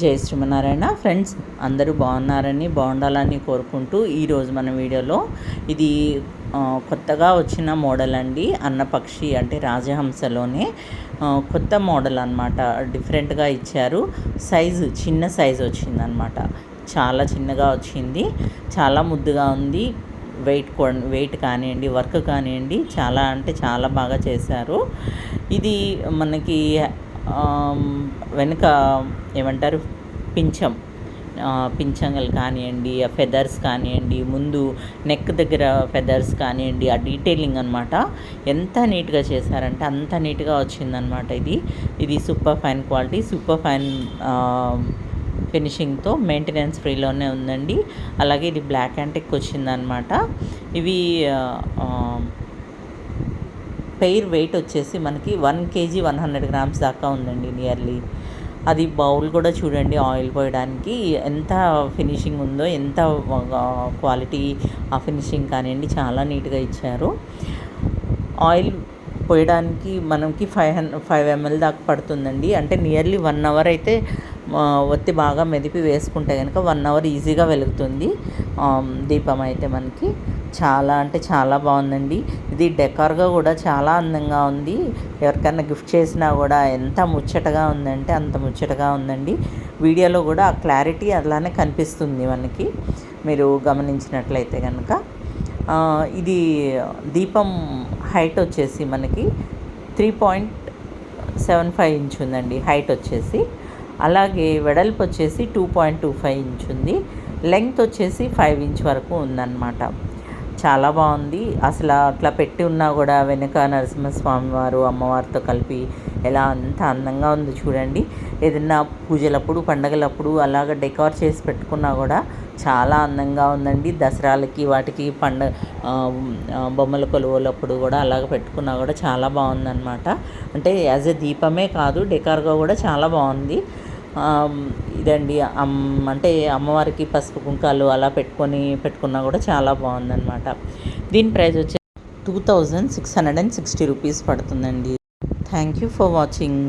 జై శ్రీమనారాయణ ఫ్రెండ్స్ అందరూ బాగున్నారని బాగుండాలని కోరుకుంటూ ఈరోజు మన వీడియోలో ఇది కొత్తగా వచ్చిన మోడల్ అండి. అన్నపక్షి అంటే రాజహంసలోనే కొత్త మోడల్ అనమాట డిఫరెంట్గా ఇచ్చారు. సైజు చిన్న సైజు వచ్చిందనమాట చాలా చిన్నగా వచ్చింది. చాలా ముద్దుగా ఉంది. వెయిట్ వెయిట్ కానివ్వండి వర్క్ కానివ్వండి చాలా అంటే చాలా బాగా చేశారు. ఇది మనకి వెనుక ఏమంటారు? పించం ఆ, పింఛంగలు కానివ్వండి ఆ ఫెదర్స్ కానివ్వండి ముందు నెక్ దగ్గర ఫెదర్స్ కానివ్వండి ఆ డీటెయిలింగ్ అనమాట ఎంత నీట్గా చేశారంటే అంత నీట్గా వచ్చిందనమాట ఇది. ఇది super fine quality super fine ఫినిషింగ్తో maintenance ఫ్రీలోనే ఉందండి. అలాగే ఇది బ్లాక్ యాంటిక్ వచ్చిందనమాట ఇవి పెయిర్ వెయిట్ వచ్చేసి మనకి one KG one hundred grams దాకా ఉందండి నియర్లీ. అది బౌల్ కూడా చూడండి ఆయిల్ పోయడానికి ఎంత ఫినిషింగ్ ఉందో ఎంత క్వాలిటీ ఆ ఫినిషింగ్ కానివ్వండి చాలా నీట్గా ఇచ్చారు. ఆయిల్ పోయడానికి మనకి ఫైవ్ హండ్రెడ్ ఫైవ్ ఎంఎల్ దాకా పడుతుందండి. అంటే నియర్లీ వన్ అవర్ అయితే ఒత్తి బాగా మెదిపి వేసుకుంటే కనుక వన్ అవర్ ఈజీగా వెలుగుతుంది దీపం అయితే మనకి. చాలా అంటే చాలా బాగుందండి. ఇది డెకార్గా కూడా చాలా అందంగా ఉంది. ఎవరికైనా గిఫ్ట్ చేసినా కూడా ఎంత ముచ్చటగా ఉందంటే అంత ముచ్చటగా ఉందండి. వీడియోలో కూడా ఆ క్లారిటీ అలానే కనిపిస్తుంది మనకి. మీరు గమనించినట్లయితే కనుక ఇది దీపం హైట్ వచ్చేసి మనకి three point seven five inch ఉందండి హైట్ వచ్చేసి. అలాగే వెడల్పు వచ్చేసి two point two five inch ఉంది. లెంగ్త్ వచ్చేసి ఫైవ్ ఇంచ్ వరకు ఉందన్నమాట. చాలా బాగుంది. అసలు అట్లా పెట్టి ఉన్నా కూడా వెనుక నరసింహస్వామి వారు అమ్మవారితో కలిపి ఎలా అంత అందంగా ఉంది చూడండి. ఏదైనా పూజలప్పుడు పండగలప్పుడు అలాగ డెకార్ చేసి పెట్టుకున్నా కూడా చాలా అందంగా ఉందండి. దసరాలకి వాటికి పండ బొమ్మల కొలువులప్పుడు కూడా అలాగ పెట్టుకున్నా కూడా చాలా బాగుందన్నమాట. అంటే యాజ్ ఎ దీపమే కాదు డెకార్గా కూడా చాలా బాగుంది. ఇదండి. అమ్ అంటే అమ్మవారికి పసుపు కుంకాలు అలా పెట్టుకొని పెట్టుకున్నా కూడా చాలా బాగుందన్నమాట. దీని ప్రైస్ వచ్చి two thousand six hundred and sixty rupees పడుతుందండి. Thank you for watching